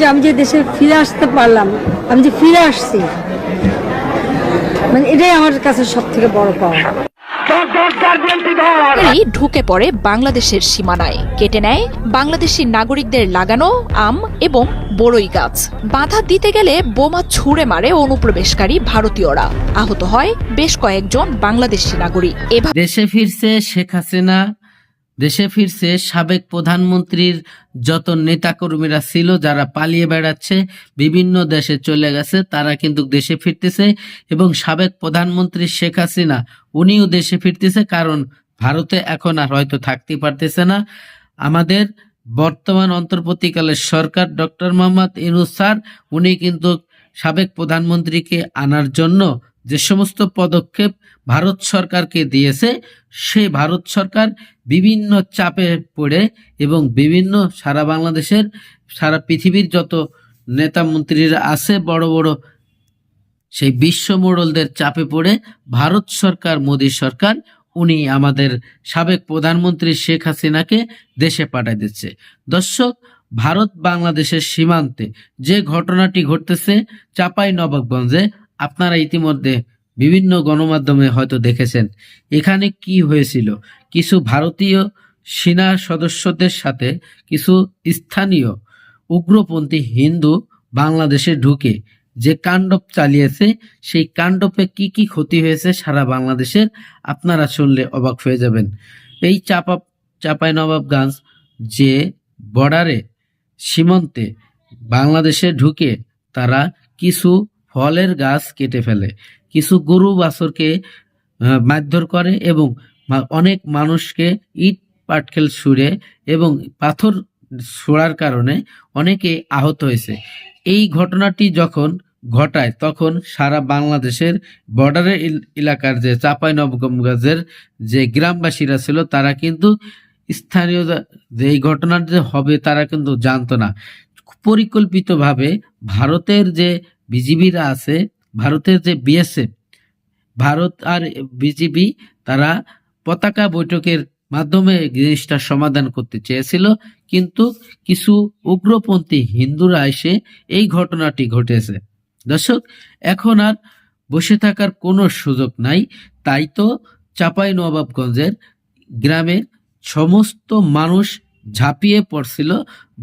যে আমি যে দেশে ফিরে আসতে পারলাম আমি যে ফিরে আসছি মানে এটাই আমার কাছে সব থেকে বড় পাওয়া। ঢুকে পড়ে বাংলাদেশের সীমানায়। কেটে নেয় বাংলাদেশি নাগরিকদের লাগানো আম এবং বড়ই গাছ। বাধা দিতে গেলে বোমা ছুঁড়ে মারে অনুপ্রবেশকারী ভারতীয়রা। আহত হয় বেশ কয়েকজন বাংলাদেশি নাগরিক। এভাবে দেশে ফিরছে শেখ হাসিনা দেশে ফিরছে সাবেক প্রধানমন্ত্রীর যত নেতাকর্মীরা ছিল, যারা পালিয়ে বেড়াচ্ছে, বিভিন্ন দেশে চলে গেছে, তারা কিন্তু দেশে ফিরতেছে এবং সাবেক প্রধানমন্ত্রী শেখ হাসিনা, উনিও দেশে ফিরতেছে কারণ ভারতে এখন আর হয়তো থাকতে পারতেছে না। আমাদের বর্তমান অন্তর্বর্তীকালের সরকার ডক্টর মোহাম্মদ ইনুস স্যার, উনি কিন্তু সাবেক প্রধানমন্ত্রীকে আনার জন্য যে সমস্ত পদক্ষেপ ভারত সরকারকে দিয়েছে, সে ভারত সরকার বিভিন্ন চাপে পড়ে এবং বিভিন্ন সারা বাংলাদেশের, সারা পৃথিবীর যত নেতা মন্ত্রীরা আছে, বড় বড় সেই বিশ্ব মোড়লদের চাপে পড়ে ভারত সরকার, মোদী সরকার, উনি আমাদের সাবেক প্রধানমন্ত্রী শেখ হাসিনাকে দেশে পাঠাই দিচ্ছে। দর্শক ভারত বাংলাদেশের সীমান্তে যে ঘটনাটি ঘটতেছে চাপাই নবাবগঞ্জে আপনারা ইতিমধ্যে বিভিন্ন গণমাধ্যমে হয়তো দেখেছেন। এখানে কি হয়েছিল? কিছু ভারতীয় সেনা সদস্যদের সাথে কিছু স্থানীয় উগ্রপন্থী হিন্দু বাংলাদেশে ঢুকে যে কাণ্ডব চালিয়েছে, সেই কাণ্ডপে কি কি ক্ষতি হয়েছে সারা বাংলাদেশের আপনারা শুনলে অবাক হয়ে যাবেন। এই চাপা চাপাই নবাবগঞ্জ যে বর্ডারে সীমান্তে বাংলাদেশে ঢুকে তারা কিছু ফলের গাছ কেটে ফেলে। কিছু গরু বাছরকে মারধর করে এবং অনেক মানুষকে ইট পাটকেল ছুঁড়ে এবং পাথর ছোড়ার কারণে অনেকে আহত হয়েছে। এই ঘটনাটি যখন ঘটায়, তখন সারা বাংলাদেশের বর্ডারের এলাকার যে চাপাই নবগঞ্জের যে গ্রামবাসীরা ছিল, তারা কিন্তু স্থানীয় যে এই ঘটনার যে হবে, তারা কিন্তু জানতো না। পরিকল্পিতভাবে ভারতের যে বিজিবিরা আছে, ভারতের যে বিএসএফ, ভারত আর বিজিবি তারা পতাকা বৈঠকের মাধ্যমে জিনিসটা সমাধান করতে চেয়েছিল, কিন্তু কিছু উগ্রপন্থী হিন্দুরা এসে এই ঘটনাটি ঘটেছে। দর্শক, এখন আর বসে থাকার কোনো সুযোগ নাই, তাই তো চাপাই নবাবগঞ্জের গ্রামের সমস্ত মানুষ ঝাঁপিয়ে পড়ছিল,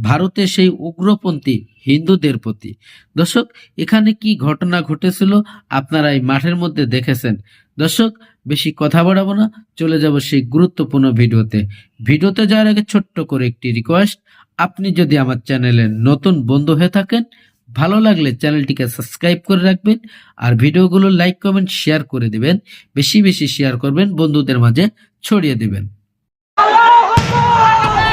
ভারতের সেই উগ্রপন্থী হিন্দুদের প্রতি। দর্শক, এখানে কি ঘটনা ঘটেছিল আপনারা এই মাঠের মধ্যে দেখেছেন। দর্শক, বেশি কথা বাড়াবো না, চলে যাব সেই গুরুত্বপূর্ণ ভিডিওতে। ভিডিওতে যাওয়ার আগে ছোট্ট করে একটি রিকোয়েস্ট আপনি যদি আমার চ্যানেলে নতুন বন্ধু হয়ে থাকেন, ভালো লাগলে চ্যানেলটিকে সাবস্ক্রাইব করে রাখবেন আর ভিডিওগুলো লাইক কমেন্ট শেয়ার করে দেবেন। বেশি বেশি শেয়ার করবেন, বন্ধুদের মাঝে ছড়িয়ে দিবেন ওপরটা বাংলাদেশ নাকি সব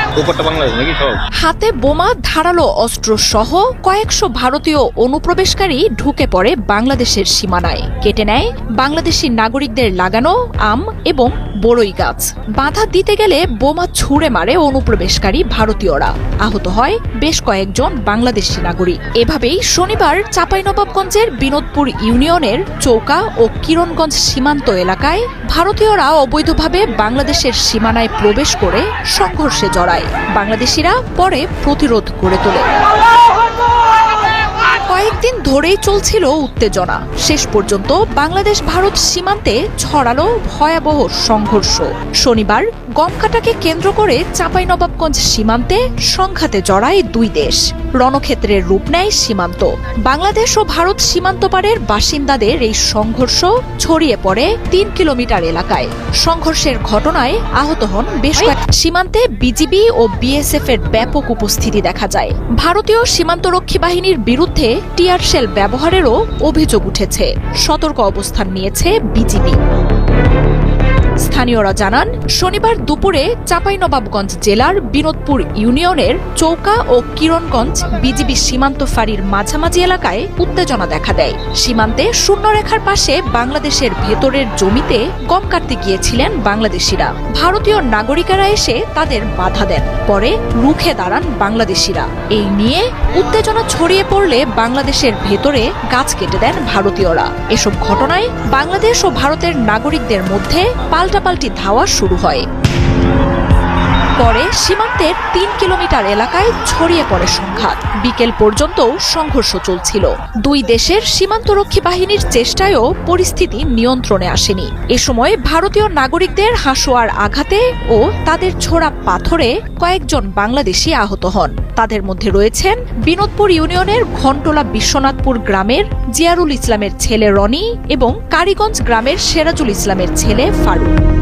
হাতে বোমা, ধারালো অস্ত্র সহ কয়েকশো ভারতীয় অনুপ্রবেশকারী ঢুকে পড়ে বাংলাদেশের সীমানায়। কেটে নেয় বাংলাদেশি নাগরিকদের লাগানো আম এবং বড়ই গাছ। বাধা দিতে গেলে বোমা ছুঁড়ে মারে অনুপ্রবেশকারী ভারতীয়রা। আহত হয় বেশ কয়েকজন বাংলাদেশি নাগরিক। এভাবেই শনিবার চাঁপাইনবাবগঞ্জের বিনোদপুর ইউনিয়নের চৌকা ও কিরণগঞ্জ সীমান্ত এলাকায় ভারতীয়রা অবৈধভাবে বাংলাদেশের সীমানায় প্রবেশ করে সংঘর্ষে জড়ায়। বাংলাদেশিরা পরে প্রতিরোধ গড়ে তোলে। কয়েকদিন ধরেই চলছিল উত্তেজনা। শেষ পর্যন্ত বাংলাদেশ ভারত সীমান্তে ছড়ালো ভয়াবহ সংঘর্ষ। শনিবার গমকাটাকে কেন্দ্র করে চাঁপাইনবাবগঞ্জ সীমান্তে সংঘাতে জড়ায় দুই দেশ। রণক্ষেত্রের রূপ নেয় সীমান্ত। বাংলাদেশ ও ভারত সীমান্ত পারের বাসিন্দাদের এই সংঘর্ষ ছড়িয়ে পড়ে তিন কিলোমিটার এলাকায়। সংঘর্ষের ঘটনায় আহত হন বেশ সীমান্তে বিজিবি ও বিএসএফ এর ব্যাপক উপস্থিতি দেখা যায়। ভারতীয় সীমান্তরক্ষী বাহিনীর বিরুদ্ধে টিয়ার শেল ব্যবহারেরও অভিযোগ উঠেছে। সতর্ক অবস্থান নিয়েছে বিজিবি। স্থানীয়রা জানান, শনিবার দুপুরে চাঁপাইনবাবগঞ্জ জেলার বিনোদপুর ইউনিয়নের চৌকা ও কিরণগঞ্জ বিজিবি সীমান্ত ফাঁড়ির মাঝামাঝি এলাকায় উত্তেজনা দেখা দেয়। সীমান্তে শূন্যরেখার পাশে বাংলাদেশের ভেতরের জমিতে গম কাটতে গিয়েছিলেন বাংলাদেশিরা। ভারতীয় নাগরিকেরা এসে তাদের বাধা দেন। পরে রুখে দাঁড়ান বাংলাদেশিরা। এই নিয়ে উত্তেজনা ছড়িয়ে পড়লে বাংলাদেশের ভেতরে গাছ কেটে দেন ভারতীয়রা। এসব ঘটনায় বাংলাদেশ ও ভারতের নাগরিকদের মধ্যে পাল্টাপাল্টি ধাওয়া শুরু হয়। পরে সীমান্তের তিন কিলোমিটার এলাকায় ছড়িয়ে পড়ে সংঘাত। বিকেল পর্যন্তও সংঘর্ষ চলছিল। দুই দেশের সীমান্তরক্ষী বাহিনীর চেষ্টায়ও পরিস্থিতি নিয়ন্ত্রণে আসেনি। এ সময় ভারতীয় নাগরিকদের হাঁসোয়ার আঘাতে ও তাদের ছোড়া পাথরে কয়েকজন বাংলাদেশি আহত হন। তাদের মধ্যে রয়েছেন বিনোদপুর ইউনিয়নের ঘন্টলা বিশ্বনাথপুর গ্রামের জিয়ারুল ইসলামের ছেলে রনি এবং কারিগঞ্জ গ্রামের সেরাজুল ইসলামের ছেলে ফারুক।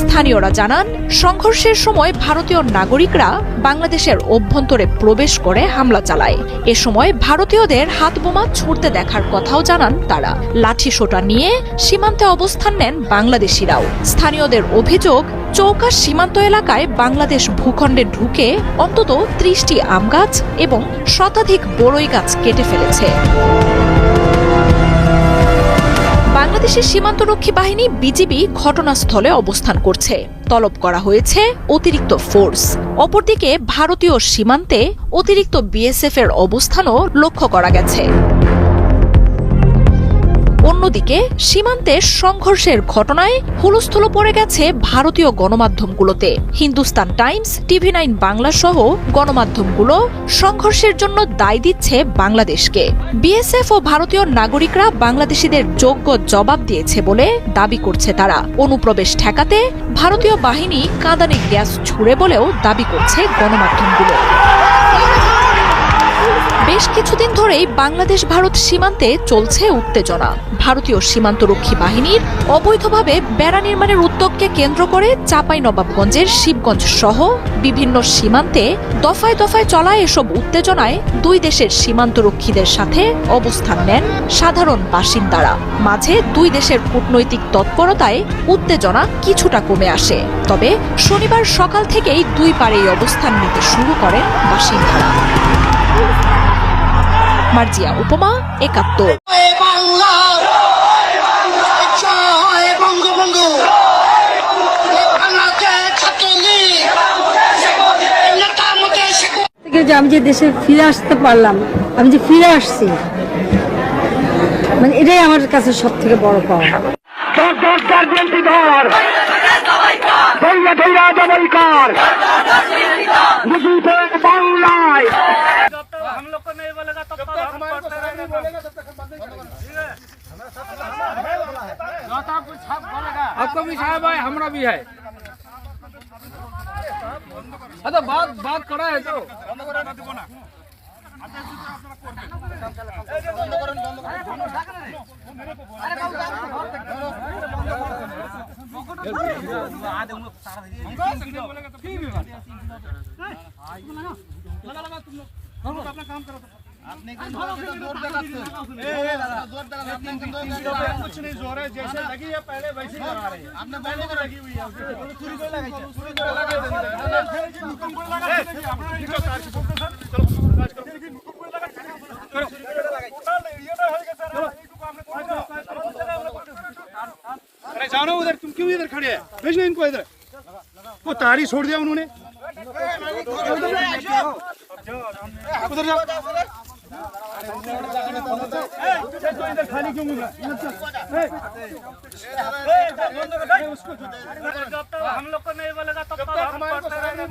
স্থানীয়রা জানান, সংঘর্ষের সময় ভারতীয় নাগরিকরা বাংলাদেশের অভ্যন্তরে প্রবেশ করে হামলা চালায়। এ সময় ভারতীয়দের হাত বোমা ছুড়তে দেখার কথাও জানান তারা। লাঠি সোটা নিয়ে সীমান্তে অবস্থান নেন বাংলাদেশিরাও। স্থানীয়দের অভিযোগ, চৌকা সীমান্ত এলাকায় বাংলাদেশ ভূখণ্ডে ঢুকে অন্তত ত্রিশটি আম গাছ এবং শতাধিক বড়ই গাছ কেটে ফেলেছে। বাংলাদেশের সীমান্তরক্ষী বাহিনী বিজিবি ঘটনাস্থলে অবস্থান করছে। তলব করা হয়েছে অতিরিক্ত ফোর্স। অপরদিকে ভারতীয় সীমান্তে অতিরিক্ত বিএসএফ এর অবস্থানও লক্ষ্য করা গেছে। অন্যদিকে সীমান্তে সংঘর্ষের ঘটনায় হুলস্থুল পড়ে গেছে ভারতীয় গণমাধ্যমগুলোতে। Hindustan Times, TV nine Bangla সহ গণমাধ্যমগুলো সংঘর্ষের জন্য দায় দিচ্ছে বাংলাদেশকে। বিএসএফ ও ভারতীয় নাগরিকরা বাংলাদেশিদের যোগ্য জবাব দিয়েছে বলে দাবি করছে তারা। অনুপ্রবেশ ঠেকাতে ভারতীয় বাহিনী কাঁদানে গ্যাস ছুড়ে বলেও দাবি করছে গণমাধ্যমগুলো। বেশ কিছুদিন ধরেই বাংলাদেশ ভারত সীমান্তে চলছে উত্তেজনা। ভারতীয় সীমান্তরক্ষী বাহিনীর অবৈধভাবে বেড়া নির্মাণের উদ্যোগকে কেন্দ্র করে চাপাই নবাবগঞ্জের শিবগঞ্জ সহ বিভিন্ন সীমান্তে দফায় দফায় চলা এসব উত্তেজনায় দুই দেশের সীমান্তরক্ষীদের সাথে অবস্থান নেন সাধারণ বাসিন্দারা। মাঝে দুই দেশের কূটনৈতিক তৎপরতায় উত্তেজনা কিছুটা কমে আসে। তবে শনিবার সকাল থেকেই দুই পারেই অবস্থান নিতে শুরু করেন বাসিন্দারা। মার্জিয়া উপমা একাত্তর। যে আমি যে দেশে ফিরে আসতে পারলাম আমি যে ফিরে আসছি মানে এটাই আমার কাছে সব থেকে বড় পাওয়া। দশ आपको भी साहब है हमारा भी है अरे बात बात करा है तो अपना काम करो कुछ नहीं ज़ोर है जैसे लगी है पहले वैसे ही लगा रहे हैं। आपने पहले को लगी हुई है। पूरी को लगाई है पूरी को लगा को लगा अपना निकलो तार की सर चलो काज करो को लगा करो एक को हमने अरे जानो उधर तुम क्यों इधर खड़े हैं? भेजना इनको इधर। वो तारी छोड़ दिया उन्होंने। उधर जाओ। हम लोग को नहीं बोलेगा तब तक हम पढ़ते रहेंगे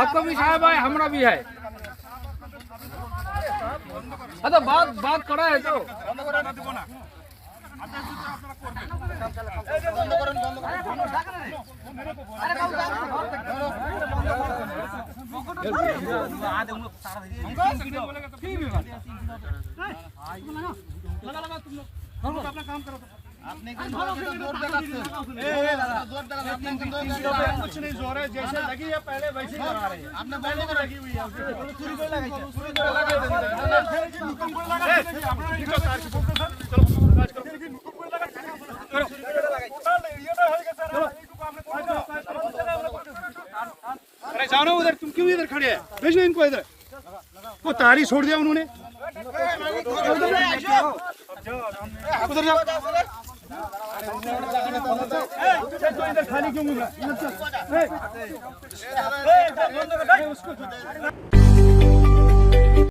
आपका भी साहब है हमरा भी है हाँ तो बात बात करा तो। कुछ नहीं ज़ोर है जैसे लगी है पहले वैसे लगा रहे हैं आपने पहले को लगी हुई है पूरी को लगाई है पूरी को लगा देंगे हुकुम को लगा देंगे अपना निकलो तार की फ़ोटो सर चलो काज करो हुकुम को लगा करो टोटल ये ना होएगा सर एक को हमने अरे जानो उधर, तुम क्यों इधर खड़े हैं? भेजना इनको इधर। वो तारी छोड़ दिया उन्होंने। उधर जाओ। खाली क्यों उसको